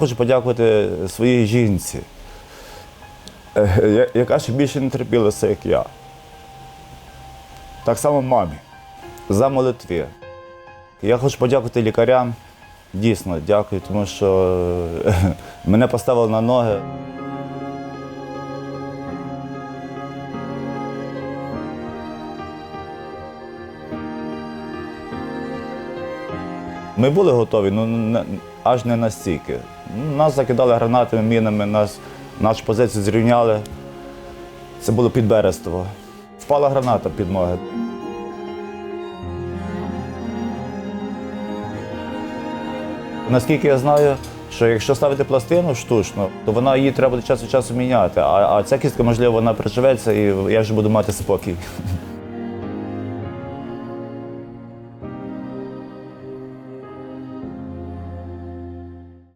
Хочу подякувати своїй жінці, е, яка ще більше не терпілася, як я. Так само мамі за молитви. Я хочу подякувати лікарям. Дійсно, дякую, тому що е, мене поставили на ноги. Ми були готові, ну аж не настільки. Нас закидали гранатами, мінами, нас, нашу позицію зрівняли. Це було під Берестово. Впала граната під ноги. Наскільки я знаю, що якщо ставити пластину штучно, то вона її треба час від часу міняти. А, а ця кістка, можливо, вона приживеться і я вже буду мати спокій.